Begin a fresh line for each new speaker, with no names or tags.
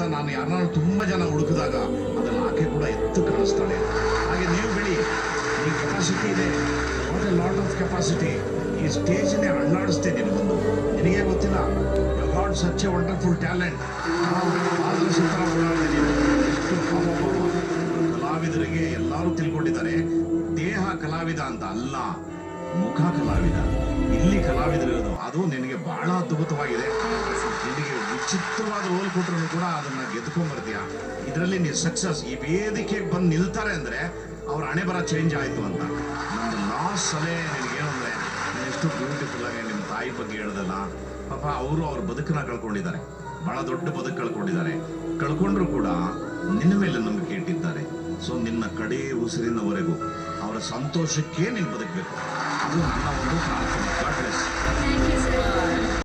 ಯಾರನ್ನಾರು ತುಂಬಾ ಜನ ಹುಡುಕಿದಾಗ ಅದನ್ನು ಆಕೆ ಕೂಡ ಎತ್ತು ಕಾಣಿಸ್ತಾಳೆ. ಹಾಗೆ ನೀವು ಬಿಡಿ, ಈ ಕೆಪಾಸಿಟಿ ಇದೆ. What a lot of capacity ಈ ಸ್ಟೇಜ್ನೇ ಅಳ್ಳಾಡಿಸ್ತೆ ಬಂದು ನಿನಗೆ ಗೊತ್ತಿಲ್ಲ? Got such a wonderful talent ನೀನು. ಕಲಾವಿದರಿಗೆ ಎಲ್ಲರೂ ತಿಳ್ಕೊಂಡಿದ್ದಾರೆ. ದೇಹ ಕಲಾವಿದ ಅಂತ ಅಲ್ಲ, ಮುಖ ಕಲಾವಿದ. ಇಲ್ಲಿ ಕಲಾವಿದರಿರೋದು. ಅದು ನಿನಗೆ ಬಹಳ ಅದ್ಭುತವಾಗಿದೆ. ನಿನಗೆ ವಿಚಿತ್ರವಾದ ರೋಲ್ ಕೊಟ್ಟರು ಕೂಡ ಅದನ್ನ ಗೆದ್ಕೊಂಡ್ ಬರ್ತೀಯ ಇದರಲ್ಲಿ ನೀವು ಸಕ್ಸಸ್ ಈ ವೇದಿಕೆಗೆ ಬಂದು ನಿಲ್ತಾರೆ ಅಂದ್ರೆ ಅವ್ರ ಹಣೆ ಬರ ಚೇಂಜ್ ಆಯ್ತು ಅಂತ. ನಮ್ದು ಲಾಸ್ಟ್ ಸಲಹೆ ನಿನಗೇನು ಅಂದ್ರೆ ಎಷ್ಟು ಬ್ಯೂಟಿಫುಲ್ ಆಗಿ ನಿಮ್ಮ ತಾಯಿ ಬಗ್ಗೆ ಹೇಳ್ದಲ್ಲ, ಪಾಪ ಅವರು ಅವ್ರ ಬದುಕನ್ನ ಕಳ್ಕೊಂಡಿದ್ದಾರೆ. ಬಹಳ ದೊಡ್ಡ ಬದುಕು ಕಳ್ಕೊಂಡಿದ್ದಾರೆ. ಕಳ್ಕೊಂಡ್ರು ಕೂಡ ನಿನ್ನ ಮೇಲೆ ನಂಬಿಕೆ ಇಟ್ಟಿದ್ದಾರೆ. ಸೊ ನಿನ್ನ ಕಡೆ ಉಸಿರಿನವರೆಗೂ ಅವರ ಸಂತೋಷಕ್ಕೆ ನೀನು ಬದುಕಬೇಕು. ಅದು ನನ್ನ ಒಂದು ಪ್ರಾರ್ಥನೆ.